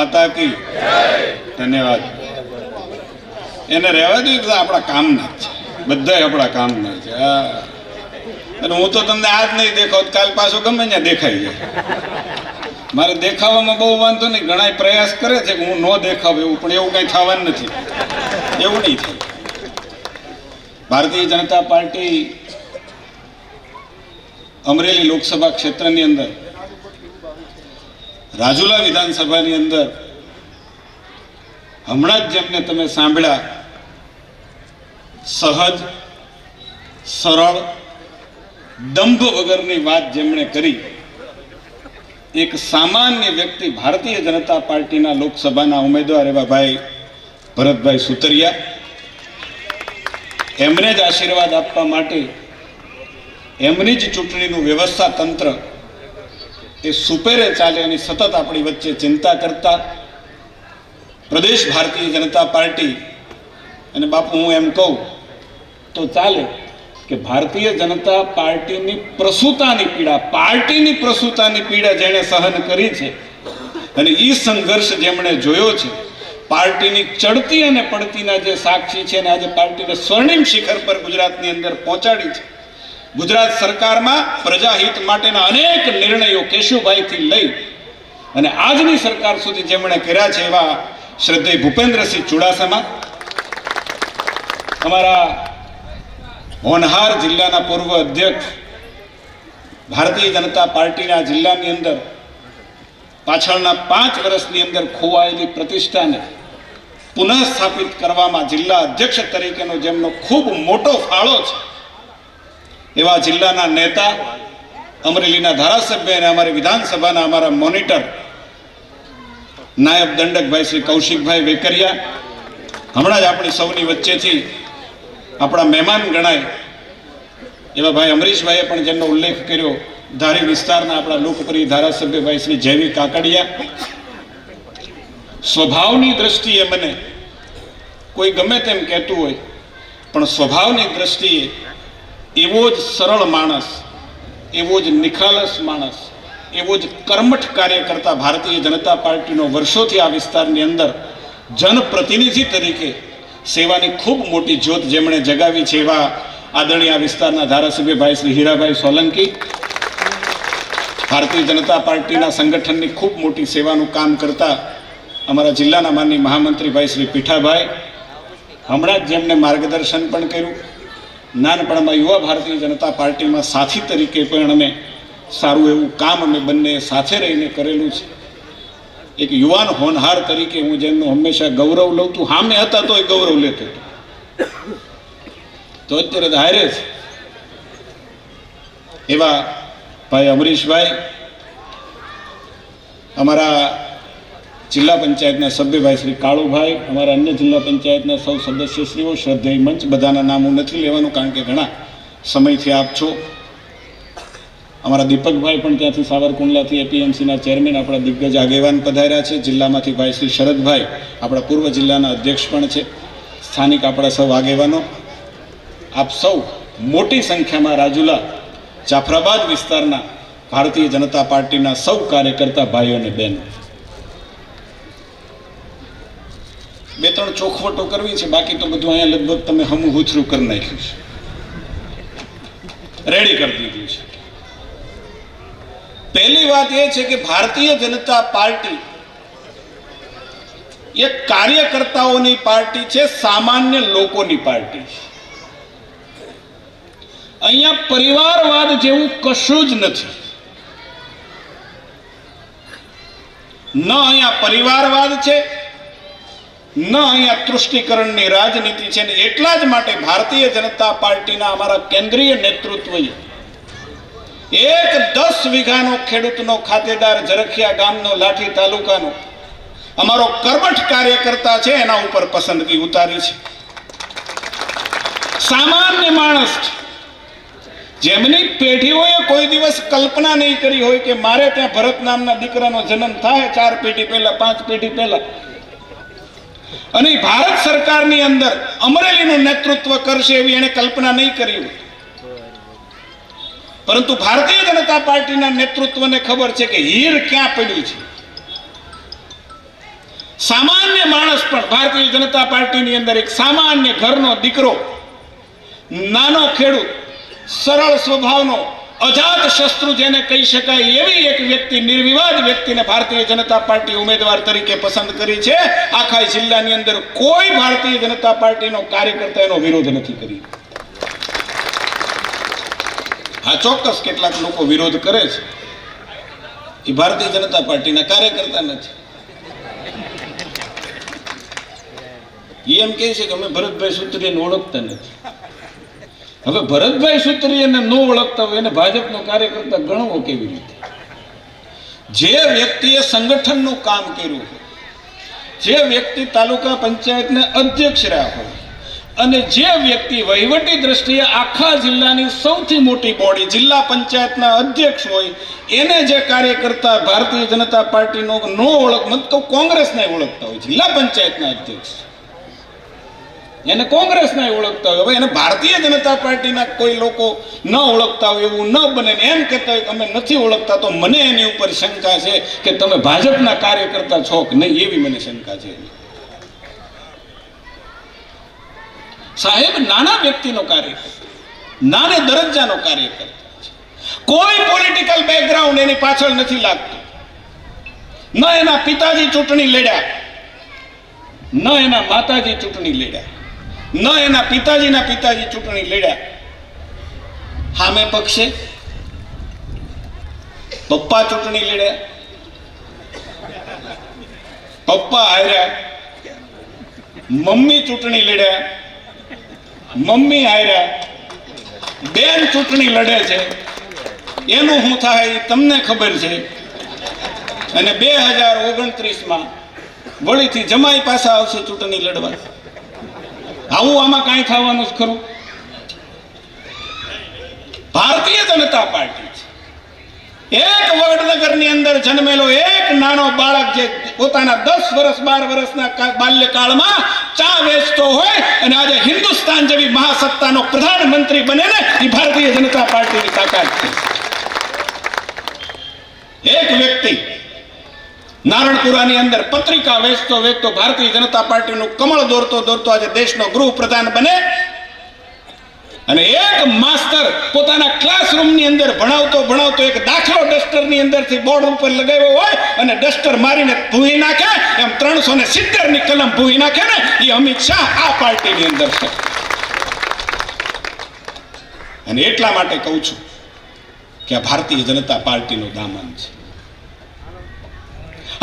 માતા કી. ધન્યવાદ. એને રહેવા દઈએ બધા આપણા કામના જ છે. બધા આપણા કામના છે. હા. અને હું તો તમને આજ નહીં દેખાવ, કાલ પાછો ગમે ત્યાં દેખાઈ જાય. મારે દેખાવામાં બહુ વાંધો નહીં ઘણા પ્રયાસ કરે છે કે હું ન દેખાવ એવું, પણ એવું કંઈ થવાનું નથી. એવું નહીં થાય. ભારતીય જનતા પાર્ટી અમરેલી લોકસભા ક્ષેત્રની અંદર રાજુલા વિધાનસભાની અંદર હમણાં જ જેમને તમે સાંભળ્યા, સહજ, સરળ, દંભ વગરની વાત જેમણે કરી, એક સામાન્ય વ્યક્તિ ભારતીય જનતા પાર્ટીના લોકસભાના ઉમેદવાર એવા ભાઈ ભરતભાઈ સુતરિયા. એમને જ આશીર્વાદ આપવા માટે એમની જ ચૂંટણીનું વ્યવસ્થા તંત્ર એ સુપેરે ચાલે એની સતત આપણી વચ્ચે ચિંતા કરતા પ્રદેશ ભારતીય જનતા પાર્ટી અને બાપુ હું એમ કહું, તો ચાલે કે ભારતીય જનતા પાર્ટીની પ્રસૂતાની પીડા, પાર્ટીની પ્રસૂતાની પીડા જેણે સહન કરી છે અને એ સંઘર્ષ જેમણે જોયો છે, પાર્ટીની ચડતી અને પડતીના જે સાક્ષી છે અને આજે પાર્ટીને સ્વર્ણિમ શિખર પર ગુજરાતની અંદર પહોંચાડી છે. ગુજરાત સરકારમાં પ્રજાહિત માટેના અનેક નિર્ણયો કેશુભાઈથી લઈ અને આજની સરકાર સુધી જેમણે કર્યા છે એવા શ્રદ્ધે ભૂપેન્દ્રસિંહ ચુડાસમા, અમારા હોનહાર જિલ્લાના પૂર્વ અધ્યક્ષ, ભારતીય જનતા પાર્ટીના જિલ્લાની અંદર પાછળના પાંચ વર્ષની અંદર ખોવાયેલી પ્રતિષ્ઠાને પુનઃ સ્થાપિત કરવામાં જિલ્લા અધ્યક્ષ તરીકેનો જેમનો ખૂબ મોટો ફાળો છે એવા જિલ્લાના નેતા, અમરેલીના ધારાસભ્ય અને અમારી વિધાનસભાના અમારા મોનિટર, નાયબ દંડકભાઈ શ્રી કૌશિકભાઈ વેકરિયા, હમણાં જ આપણી સૌની વચ્ચેથી આપણા મહેમાન ગણાય એવા ભાઈ અમરીશભાઈએ પણ જેમનો ઉલ્લેખ કર્યો, ધારી વિસ્તારના આપણા લોકપ્રિય ધારાસભ્ય ભાઈ શ્રી જયવી કાકડિયા. સ્વભાવની દ્રષ્ટિએ મને કોઈ ગમે તેમ કહેતું હોય, પણ સ્વભાવની દ્રષ્ટિએ એવો જ સરળ માણસ, એવો જ નિખાલસ માણસ, એવો જ કર્મઠ કાર્ય કરતા ભારતીય જનતા પાર્ટીનો વર્ષોથી આ વિસ્તારની અંદર જનપ્રતિનિધિ તરીકે સેવાની ખૂબ મોટી જ્યોત જેમણે જગાવી છે એવા આદરણીય આ વિસ્તારના ધારાસભ્ય ભાઈ શ્રી હીરાભાઈ સોલંકી. ભારતીય જનતા પાર્ટીના સંગઠનની ખૂબ મોટી સેવાનું કામ કરતા અમારા જિલ્લાના માનની મહામંત્રી ભાઈ શ્રી પીઠાભાઈ, હમણાં જ જેમને માર્ગદર્શન પણ કર્યું. નાનપણમાં યુવા ભારતીય જનતા પાર્ટીમાં સાથી તરીકે પણ અમે સારું એવું કામ અમે બંને સાથે રહીને કરેલું છે. એક યુવાન હોનહાર તરીકે હું જેમનું હંમેશા ગૌરવ લઉં તું હામે હતા તો એ ગૌરવ લેતો હતો. તો અત્યારે હારે છે. એવા ભાઈ અમરીશભાઈ, અમારા જિલ્લા પંચાયતના સભ્યભાઈ શ્રી કાળુભાઈ, અમારા અન્ય જિલ્લા પંચાયતના સૌ સદસ્યશ્રીઓ, શ્રદ્ધેય મંચ, બધાના નામ હું નથી લેવાનું કારણ કે ઘણા સમયથી આપ છો. અમારા દીપકભાઈ પણ ત્યાંથી સાવરકુંડલાથી એપીએમસીના ચેરમેન, આપણા દિગ્ગજ આગેવાન પધાર્યા છે. જિલ્લામાંથી ભાઈ શ્રી શરદભાઈ, આપણા પૂર્વ જિલ્લાના અધ્યક્ષ પણ છે. સ્થાનિક આપણા સૌ આગેવાનો. આપ સૌ મોટી સંખ્યામાં રાજુલા જાફરાબાદ વિસ્તારના ભારતીય જનતા પાર્ટીના સૌ કાર્યકર્તા ભાઈઓ અને બહેનો. બે ત્રણ ચોખવટો કરવી છે, બાકી તો બધું અહીંયા લગભગ તમે હમું હુથરું કરી નાખ્યું છે. રેડી કરી દીધું છે. પહેલી વાત એ છે કે ભારતીય જનતા પાર્ટી એ કાર્યકર્તાઓની પાર્ટી છે, સામાન્ય લોકોની પાર્ટી છે. અહીંયા પરિવારવાદ જેવું કશું જ નથી. ન અહીંયા પરિવારવાદ છે ન અહીંયા તૃષ્ટિકરણની રાજનીતિ છે ને એટલા જ માટે ભારતીય જનતા પાર્ટીના અમારા કેન્દ્રીય નેતૃત્વએ એક દસ વીઘાનો ખેડૂતનો ખાતેદાર ઝરખિયા ગામનો લાઠી તાલુકાનો અમારો કર્મઠ કાર્યકર્તા છે, એના ઉપર પસંદગી ઉતારી છે. સામાન્ય માણસ જેમની પેઢીઓએ કોઈ દિવસ કલ્પના નહીં કરી હોય કે મારે ત્યાં ભરત નામના દીકરાનો જન્મ થાય, ચાર પેઢી પહેલા, પાંચ પેઢી પહેલા. અને ભારત સરકારની અંદર અમરેલીનું નેતૃત્વ કરશે એવી એને કલ્પના નહીં કરી પરંતુ ભારતીય જનતા પાર્ટીના નેતૃત્વને ખબર છે કે હીર ક્યાં પડ્યું છે. સામાન્ય માણસ પણ ભારતીય જનતા પાર્ટીની અંદર એક સામાન્ય ઘરનો દીકરો, નાનો ખેડૂત, સરળ સ્વભાવનો અજાત શસ્ત્રુ જેને કહી શકાય એવી એક વ્યક્તિ, નિર્વિવાદ વ્યક્તિને ભારતીય જનતા પાર્ટી ઉમેદવાર તરીકે પસંદ કરી છે. આખા જિલ્લાની અંદર કોઈ ભારતીય જનતા પાર્ટીનો કાર્યકર્તા એનો વિરોધ નથી કરી. હા, ચોક્કસ કેટલાક લોકો વિરોધ કરે છે. એ ભારતીય જનતા પાર્ટીના કાર્યકર્તા નથી એમ કહે છે કે અમે ભરતભાઈ સુત્રીને ઓળખતા નથી. હવે ભરતભાઈ સુત્રીને ન ઓળખતા હોય એને ભાજપનો કાર્યકર્તા ગણવો કેવી રીતે? જે વ્યક્તિએ સંગઠનનું કામ કર્યું હોય, જે વ્યક્તિ તાલુકા પંચાયતને અધ્યક્ષ રહ્યા હોય, અને જે વ્યક્તિ વહીવટી દ્રષ્ટિએ આખા જિલ્લાની સૌથી મોટી બોડી જિલ્લા પંચાયતના અધ્યક્ષ હોય, એને જે કાર્યકર્તા ભારતીય જનતા પાર્ટીનો ન ઓળખ મત તો કોંગ્રેસને ઓળખતા હોય, જિલ્લા પંચાયતના અધ્યક્ષ. એને કોંગ્રેસના ઓળખતા હોય. હવે એને ભારતીય જનતા પાર્ટીના કોઈ લોકો ન ઓળખતા હોય, એવું ન બને ને એમ કહેતા હોય કે અમે નથી ઓળખતા, તો મને એની ઉપર શંકા છે કે તમે ભાજપના કાર્યકર્તા છો કે નહીં, એવી મને શંકા છે. સાહેબ, નાના વ્યક્તિનો કાર્યકર્તા, નાને દરજ્જાનો કાર્યકર્તા છે. કોઈ પોલિટિકલ બેકગ્રાઉન્ડ એની પાછળ નથી લાગતું. ન એના પિતાજી ચૂંટણી લડ્યા, ન એના માતાજી ચૂંટણી લડ્યા. ન એના પિતાજીના પિતાજી ચૂંટણી લડ્યા. સામે પક્ષે પપ્પા ચૂંટણી લડ્યા. પપ્પા હાર્યા. મમ્મી ચૂંટણી લડ્યા. મમ્મી હાર્યા. બેન ચૂંટણી લડે છે. એનું શું થાય એ તમને ખબર છે. અને બે હજાર ઓગણત્રીસમાં વળીથી જમાઈ પાછા આવશે ચૂંટણી લડવા. આવું આમાં કાંઈ થવાનું જ ખરું? ભારતીય જનતા પાર્ટી છે. એક વડનગરની અંદર જન્મેલો એક નાનો બાળક જે પોતાના દસ વર્ષ, બાર વર્ષના બાલ્યકાળમાં ચા વેચતો હોય અને આજે હિન્દુસ્તાન જેવી મહાસત્તાનો પ્રધાનમંત્રી બને ને એ ભારતીય જનતા પાર્ટીની તાકાત છે. એક વ્યક્તિ નારણપુરાની અંદર પત્રિકા વેચતો વેચતો ભારતીય જનતા પાર્ટીનું કમળ દોરતો દોરતો આજે દેશનો ગૃહ પ્રધાન બને. અને એક માસ્તર પોતાના ક્લાસરૂમની અંદર ભણાવતો ભણાવતો એક દાખલો ડસ્ટરની અંદરથી બોર્ડ ઉપર લગાવ્યો હોય અને ડસ્ટર મારીને ભૂહી નાખે. એમ ત્રણસો ને સિત્તેરની કલમ ભૂહી નાખે ને, એ અમિત શાહ આ પાર્ટીની અંદર છે. અને એટલા માટે કહું છું કે આ ભારતીય જનતા પાર્ટીનું દામન છે.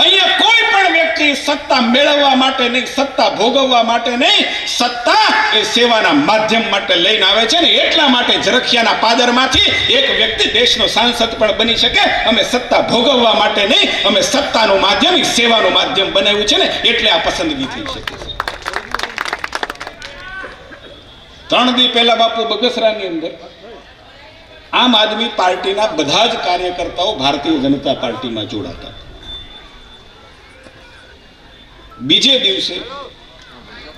અહીંયા કોઈ પણ વ્યક્તિ સત્તા મેળવવા માટે નહીં, સત્તા ભોગવવા માટે નહીં, સત્તા એ સેવાના માધ્યમ માટે લઈને આવે છે ને, એટલા માટે ઝરખિયાના પાદરમાંથી એક વ્યક્તિ દેશનો સાંસદ પણ બની શકે. અમે સત્તા ભોગવવા માટે નહીં, અમે સત્તાનું માધ્યમ સેવાનું માધ્યમ બનાવ્યું છે ને, એટલે આ પસંદગી થઈ શકે છે. ત્રણ દી પહેલા બાપુ બગસરાની અંદર આમ આદમી પાર્ટીના બધા જ કાર્યકર્તાઓ ભારતીય જનતા પાર્ટીમાં જોડાતા. બીજે દિવસે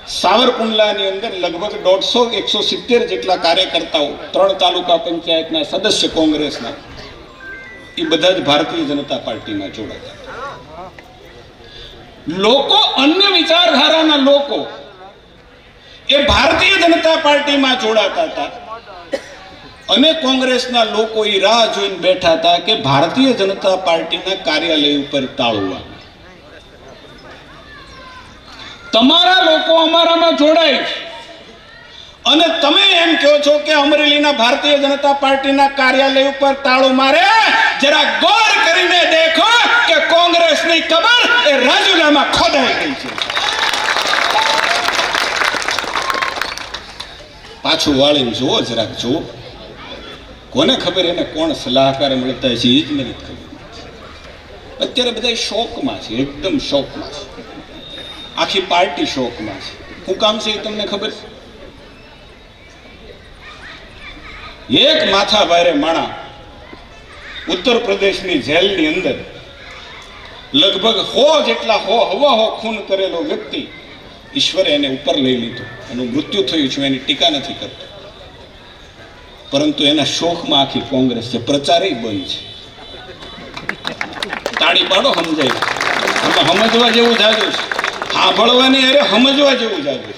સાવરકુંડલાની અંદર લગભગ દોઢસો, એકસો સિત્તેર જેટલા કાર્યકર્તાઓ ત્રણ તાલુકા પંચાયતના સદસ્ય કોંગ્રેસના, એ બધા જ ભારતીય જનતા પાર્ટીમાં જોડાતા લોકો અન્ય વિચારધારાના લોકો એ ભારતીય જનતા પાર્ટીમાં જોડાતા હતા. અને કોંગ્રેસના લોકો એ રાહ જોઈને બેઠા હતા કે ભારતીય જનતા પાર્ટીના કાર્યાલય ઉપર તાળું તમારા લોકો અમારામાં જોડાય અને તમે એમ કહો છો કે અમરેલીના ભારતીય જનતા પાર્ટીના કાર્યાલય ઉપર તાળું મારે, જરા ગોર કરીને દેખો કે કોંગ્રેસની કબર એ રાજુલામાં ખોદાઈ ગઈ છે. પાછું વાળીને જુઓ જરાક, જુઓ. કોને ખબર એને કોણ સલાહકાર મળતા છે એ જ મને ખબર. અત્યારે બધા શોકમાં છે, એકદમ શોકમાં છે. આખી પાર્ટી શોકમાં છે. શું કામ છે એ તમને ખબર? છે એક માથા ભારે માણા ઉત્તર પ્રદેશની જેલની અંદર લગભગ હો જેટલા હો, હવા હો ખૂન કરેલો વ્યક્તિ ઈશ્વરે એને ઉપર લઈ લીધો. એનું મૃત્યુ થયું છે, એની ટીકા નથી કરતો. પરંતુ એના શોખમાં આખી કોંગ્રેસ છે. પ્રચારે બંધ છે. તાળી પાડો, સમજાય. સમજવા જેવું જાજુ છે. સાંભળવાની અરે સમજવા જેવું જાગું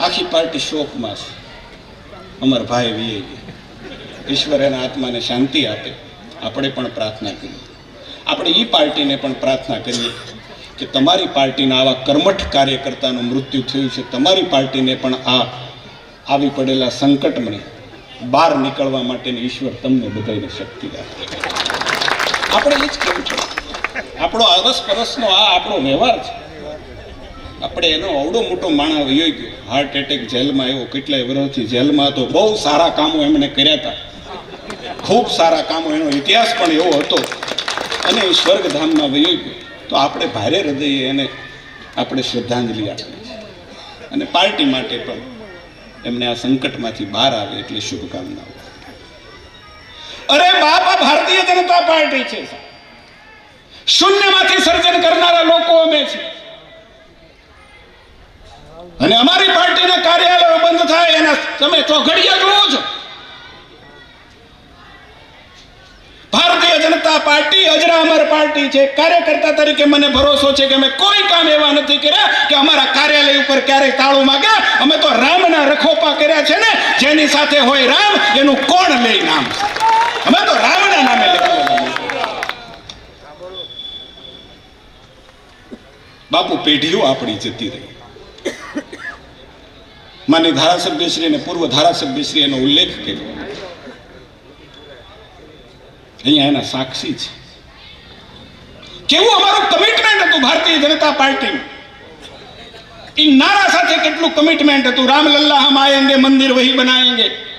આખી પાર્ટી શોકમાં છે. અમર ભાઈ વીએ ઈશ્વર એના આત્માને શાંતિ આપે. આપણે પણ પ્રાર્થના કરીએ. આપણે એ પાર્ટીને પણ પ્રાર્થના કરીએ કે તમારી પાર્ટીના આવા કર્મઠ કાર્યકર્તાનું મૃત્યુ થયું છે. તમારી પાર્ટીને પણ આ આવી પડેલા સંકટમને બહાર નીકળવા માટેની ઈશ્વર તમને બધાને શક્તિ આપે. આપણે એ જ કહેવું છે? આપણો અરસ પરસનો આ આપણો વ્યવહાર છે. આપણે એનો અવડો મોટો માણસ વયો ગયો. હાર્ટ એટેક જેલમાં આવ્યો, કેટલાય વર્ષથી જેલમાં હતો. બહુ સારા કામો એમણે કર્યા હતા. ખૂબ સારા કામો, એનો ઇતિહાસ પણ એવો હતો. અને એ સ્વર્ગધામમાં વયો ગયો. તો આપણે ભારે હૃદયે એને આપણે શ્રદ્ધાંજલિ આપીએ છીએ. અને પાર્ટી માટે પણ એમને આ સંકટમાંથી બહાર આવે એટલી શુભકામનાઓ. અરે બાપા ભારતીય જનતા પાર્ટી છે શૂન્યમાંથી સર્જન કરનારા લોકો અમે છીએ. અને અમારી પાર્ટીના કાર્યાલયો બંધ થાય એના તમે ચોઘડિયા જોવો છો. ભારતીય જનતા પાર્ટી અજરામર પાર્ટી છે. કાર્યકર્તા તરીકે મને ભરોસો છે કે અમે કોઈ કામ એવા નથી કર્યા કે અમારા કાર્યાલય ઉપર ક્યારેય તાળું માગ્યા. અમે તો રામના રખોપા કર્યા છે ને, જેની સાથે હોય રામ, એનું કોણ લે નામ? અમે તો રામના નામે લખેલા બાપુ પેઢીઓ આપણી જતી રહી. માની ધારાસભ્યશ્રી અને પૂર્વ ધારાસભ્યશ્રી એનો ઉલ્લેખ કર્યો. અહીંયા એના સાક્ષી છે. કેવું અમારું કમિટમેન્ટ હતું ભારતીય જનતા પાર્ટીનું? એ નારા સાથે કેટલું કમિટમેન્ટ હતું? રામલલ્લા હમ આયેંગે, મંદિર વહી બનાએંગે